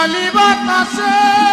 খালি বাতাসে।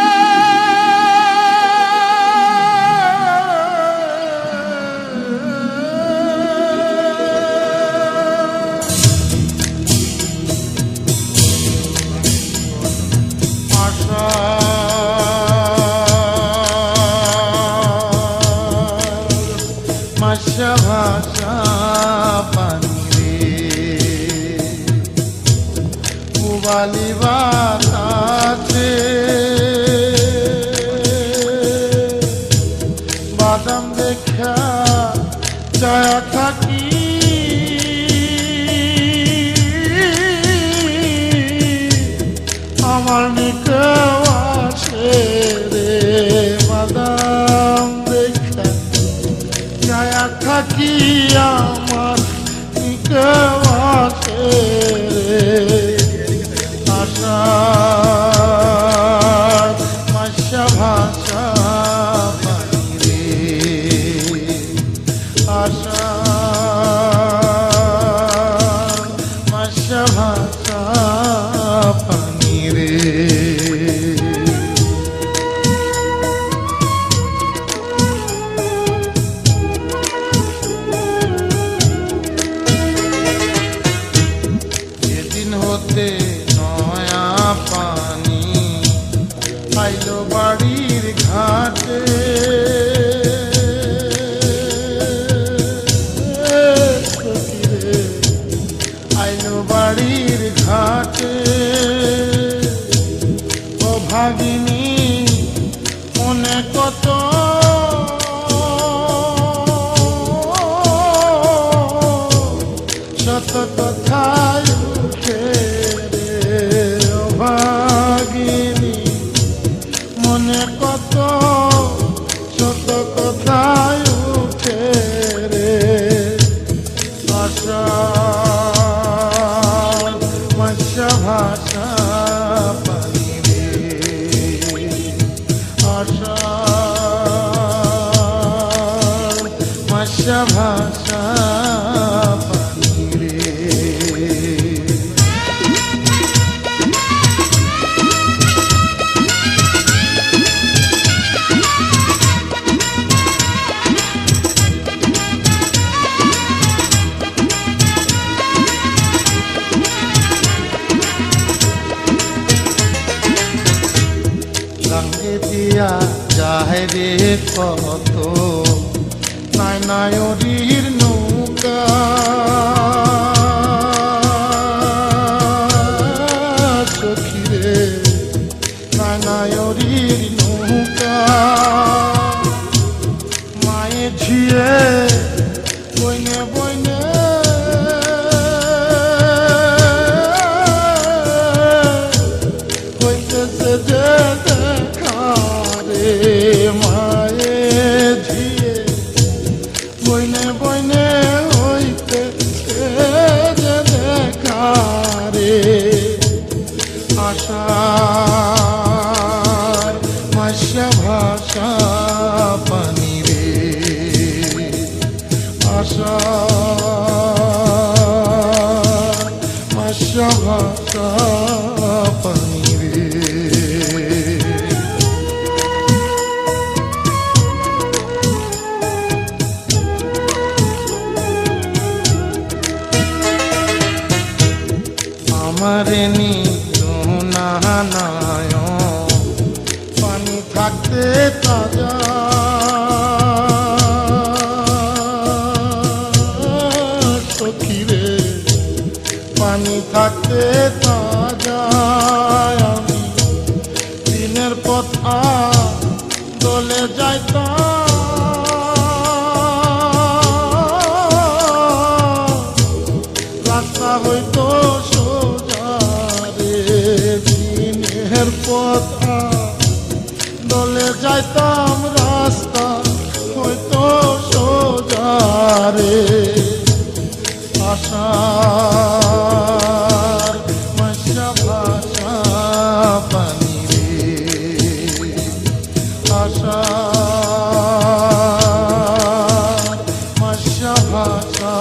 一样。I know, Mark. आशा ময়ূরীর নৌকা। ভাষ ভাষা পানি রে ভাষা। ভাষ ভাষা পানি আমার নি না না হইতে তাজা পানি দিনের পথা দলে যাইতাম জানতাম রাস্তা হয়তো সোজারে আশার মশা ভাষা পানি রে। আশা মশা ভাষা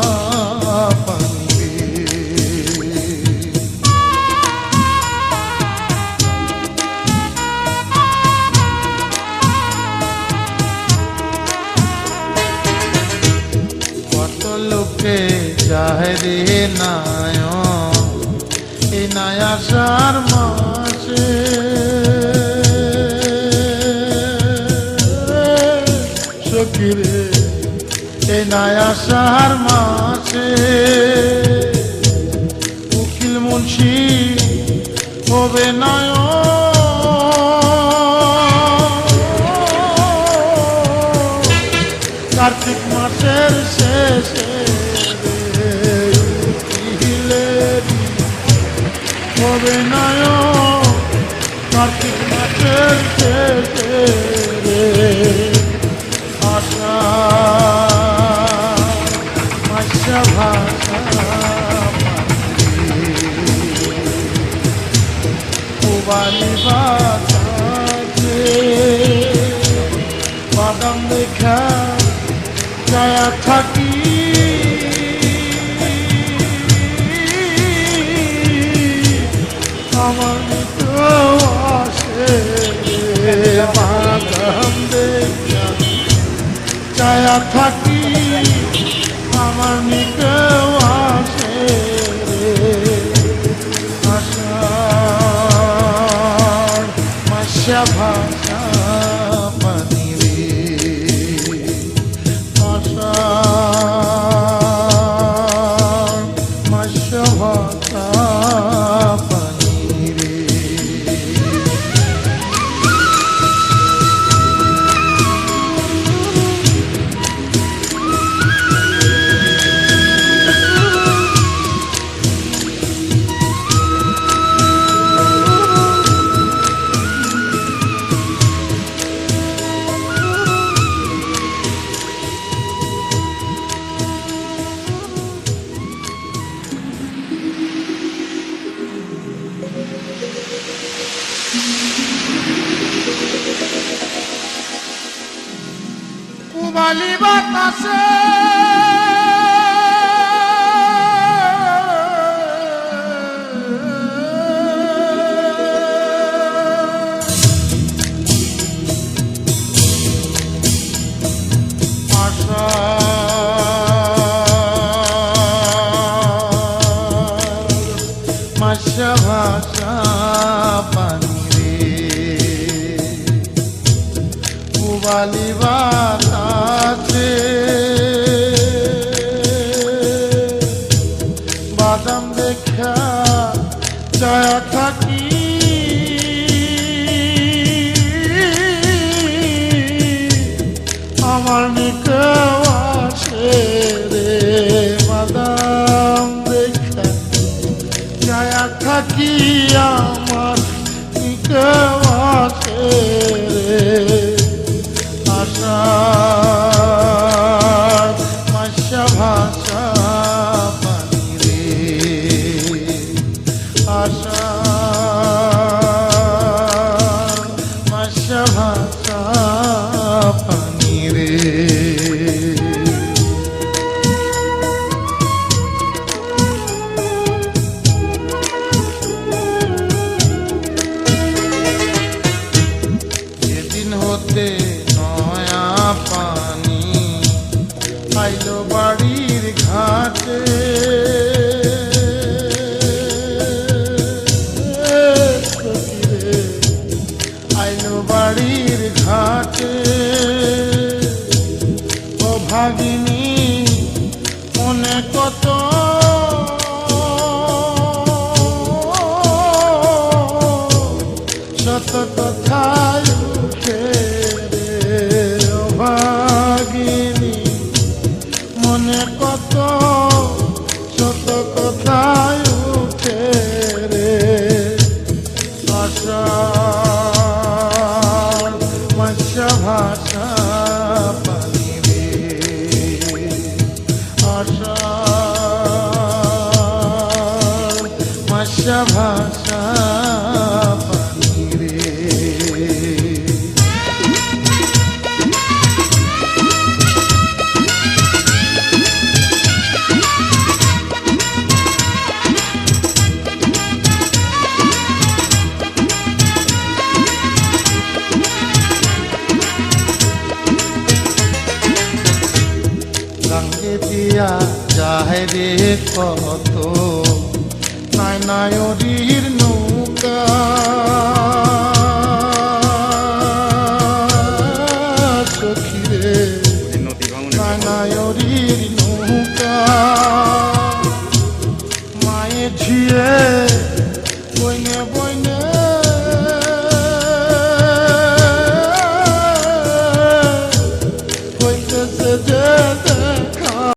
রে নায়ন এই নায়াসার মাসে সকিরে এই নায়াসার মাসে উকিল মুন্সি হবে নায়ন কার্তিক মাসের শেষে হবে নয় কার্তিক মাসের শেষে আশা মাসা ভাষা উবালি বাতাসে বাদাম দেখা ছায়া থাকি ছায়া থাকি পুবালি বাতাসে। দেখা চায়া থাকি। আমার নিকেও আসে রে বাদাম দেখা। চায়া মৎস্য ভাষা দিয়া চাহে রে নায়রির নৌকা। সখী